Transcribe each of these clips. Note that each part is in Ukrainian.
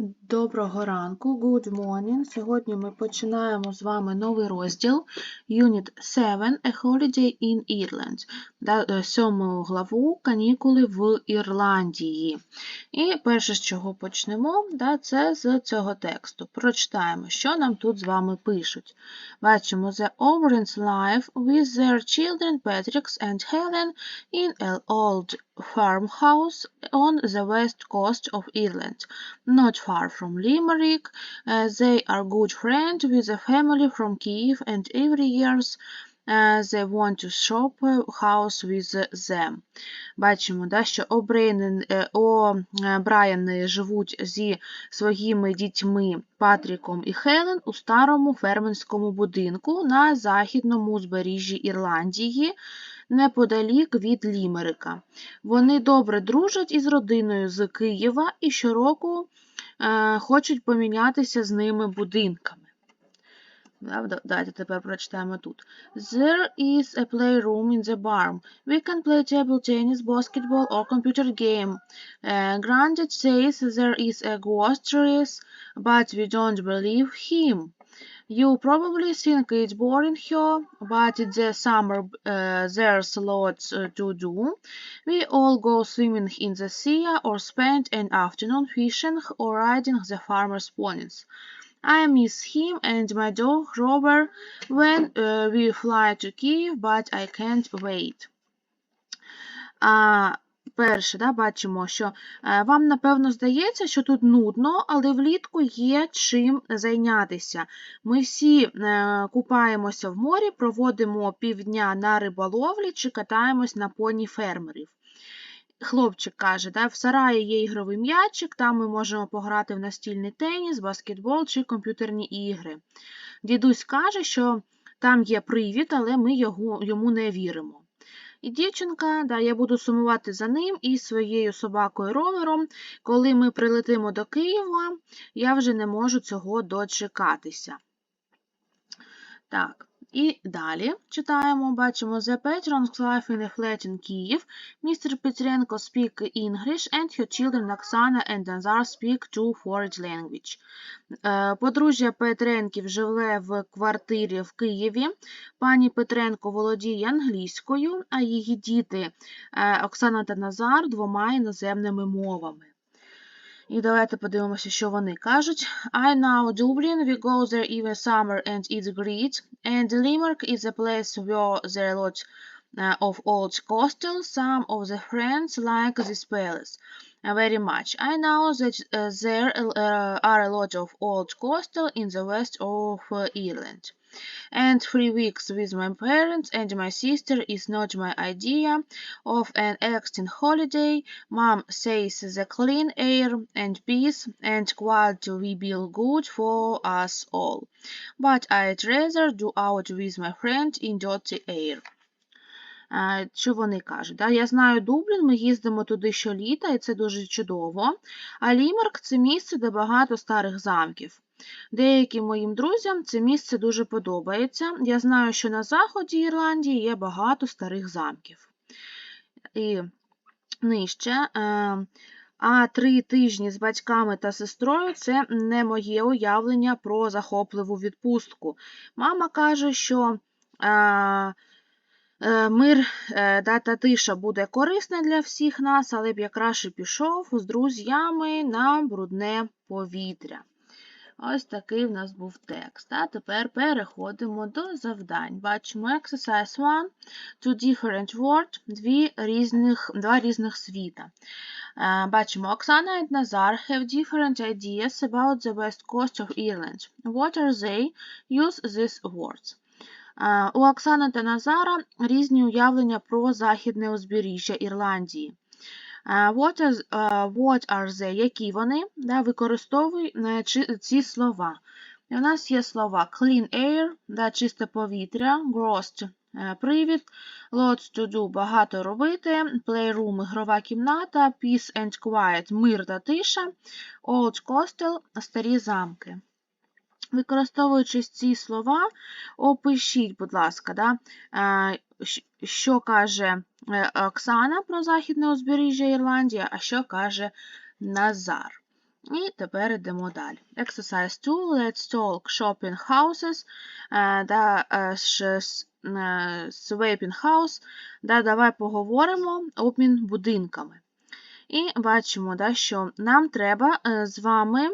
Доброго ранку, good morning. Сьогодні ми починаємо з вами новий розділ Unit 7 A Holiday in Ireland. Е, Сьому главу Канікули в Ірландії. І перше, з чого почнемо, це з цього тексту. Прочитаємо, що нам тут з вами пишуть. Бачимо The Oberyn's life with their children Patrick and Helen in an old farmhouse on the west coast of Ireland not far from Limerick. Uh, they are good friends with a family from Kiev and every year uh, they want to shop house with them. Бачимо, да, що Обрейн, е, о е, Брайани живуть зі своїми дітьми Патріком і Хелен у старому фермерському будинку на західному узбережжі Ірландії, неподалік від Лімерика. Вони добре дружать із родиною з Києва і щороку е, хочуть помінятися з ними будинками. Да, да- Давайте тепер прочитаємо тут. There is a playroom in the barn. We can play table tennis, basketball or computer game. Uh, Granted says there is a ghost race, but we don't believe him. You probably think it's boring here, but in the summer uh, there's lots uh, to do. We all go swimming in the sea or spend an afternoon fishing or riding the farmer's ponies. I miss him and my dog Robert when uh, we fly to Kiev, but I can't wait. А, перше, да, бачимо, що е, вам напевно здається, що тут нудно, але влітку є чим зайнятися. Ми всі е, купаємося в морі, проводимо півдня на риболовлі чи катаємось на поні фермерів. Хлопчик каже, да, в сараї є ігровий м'ячик, там ми можемо пограти в настільний теніс, баскетбол чи комп'ютерні ігри. Дідусь каже, що там є привід, але ми його, йому не віримо. І дівчинка, да, я буду сумувати за ним і своєю собакою ровером. Коли ми прилетимо до Києва, я вже не можу цього дочекатися. Так, і далі читаємо, бачимо The Patron's life in a flat in Kyiv. Mr. Petrенко speak English and her children Oksana and Nazar speak two foreign language. Е, Подружжя Петренків живе в квартирі в Києві. Пані Петренко володіє англійською, а її діти е, Оксана та Назар двома іноземними мовами. І давайте подивимося, що вони кажуть. I know Dublin, we go there every summer and it's great. And Limerick is a place where there are a lot uh, of old castles. Some of the friends like this palace uh, very much. I know that uh, there uh, are a lot of old castles in the west of uh, Ireland. And three weeks with my parents and my sister is not my idea of an extended holiday. Mom says the clean air and peace and quality will be good for us all. But I'd rather do out with my friend in dirty air. Е, Що вони кажуть? Да? Я знаю Дублін, ми їздимо туди щоліта, і це дуже чудово. А Лімерк це місце, де багато старих замків. Деяким моїм друзям це місце дуже подобається. Я знаю, що на заході Ірландії є багато старих замків. І нижче. е, А три тижні з батьками та сестрою це не моє уявлення про захопливу відпустку. Мама каже, що е, е, мир е, та тиша буде корисна для всіх нас, але б я краще пішов з друзями на брудне повітря. Ось такий в нас був текст. А тепер переходимо до завдань. Бачимо exercise 1, two different words, дві різних, два різних світа. Е, Бачимо, Оксана and Назар have different ideas about the west coast of Ireland. What are they? Use these words. Е, У Оксани та Назара різні уявлення про західне узбережжя Ірландії. Е, What are, е, what are they? Які вони? Да, використовуй е, ці слова. І у нас є слова clean air, да, чисте повітря, gross привід, lots to do, багато робити, playroom, ігрова кімната, peace and quiet, мир та тиша, old castle, старі замки. Використовуючи ці слова, опишіть, будь ласка, да, каже е, Оксана про західне узбережжя Ірландії, а що каже Назар. І тепер йдемо далі. Exercise 2. Let's talk shopping houses. Е, да, е, swapping house. Да, давай поговоримо обмін будинками. І бачимо, да, що нам треба з вами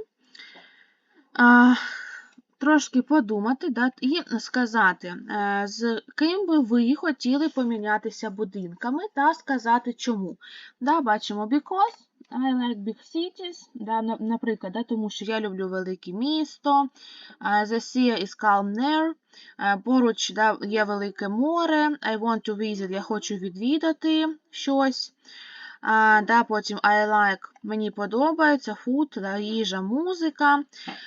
трошки подумати да, і сказати, е, з ким би ви хотіли помінятися будинками, та сказати чому. Да, бачимо because I like big cities, да, наприклад, да, тому що я люблю велике місто, е, the sea is calm there, е, поруч да, є велике море, I want to visit, я хочу відвідати щось. А, да, потім I like, мені подобається, food, їжа, музика.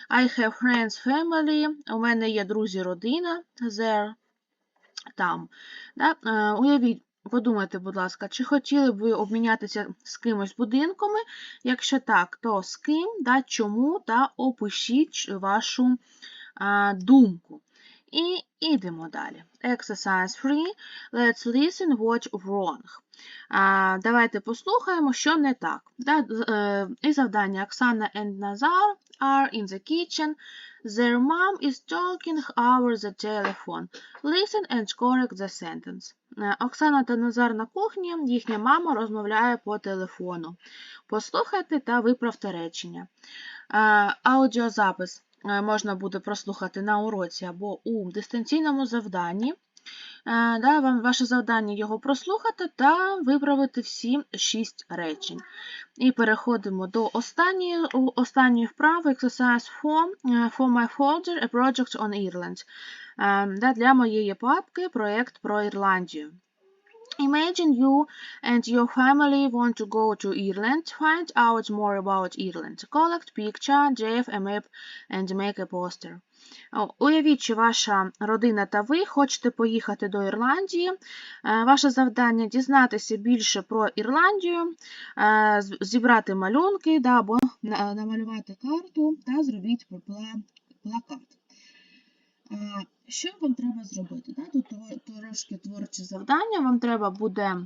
I have friends, family, у мене є друзі, родина, there, там. Да? Е, уявіть, подумайте, будь ласка, чи хотіли б ви обмінятися з кимось будинками? Якщо так, то з ким, да, чому, та опишіть вашу а, думку. І йдемо далі. Exercise 3. Let's listen what wrong. А, давайте послухаємо, що не так. Да, е, і завдання Оксана and Nazar are in the kitchen. Their mom is talking over the telephone. Listen and correct the sentence. Е, Оксана та Назар на кухні, їхня мама розмовляє по телефону. Послухайте та виправте речення. Е, Аудіозапис можна буде прослухати на уроці або у дистанційному завданні. Е, Да, вам ваше завдання його прослухати та виправити всі шість речень. І переходимо до останньої, останньої вправи Exercise 4 е, for my folder A Project on Ireland. Е, Да, для моєї папки проєкт про Ірландію. Imagine you and your family want to go to Ireland. Find out more about Ireland. Collect picture, draw a map and make a poster. Уявіть, що ваша родина та ви хочете поїхати до Ірландії. Е, Ваше завдання дізнатися більше про Ірландію, е, зібрати малюнки да, або на- намалювати карту та зробіть плакат. Е, Що вам треба зробити? Тут трошки творче завдання. Вам треба буде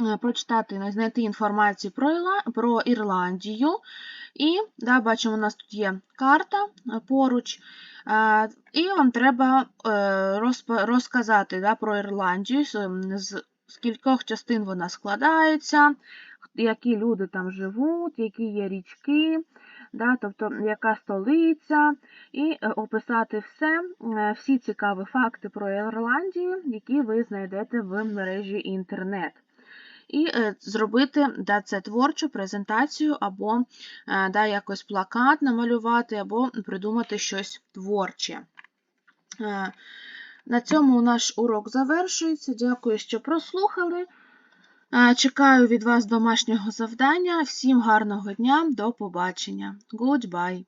е, прочитати, знайти інформацію про, Ірландію. І да, бачимо, у нас тут є карта е, поруч. І вам треба розказати да, про Ірландію, з кількох частин вона складається, які люди там живуть, які є річки, да, тобто яка столиця, і е, описати все, е, всі цікаві факти про Ірландію, які ви знайдете в мережі інтернет. І е, зробити да, це творчу презентацію, або да, якось плакат намалювати, або придумати щось творче. На цьому наш урок завершується. Дякую, що прослухали. Чекаю від вас домашнього завдання. Всім гарного дня, до побачення. Goodbye!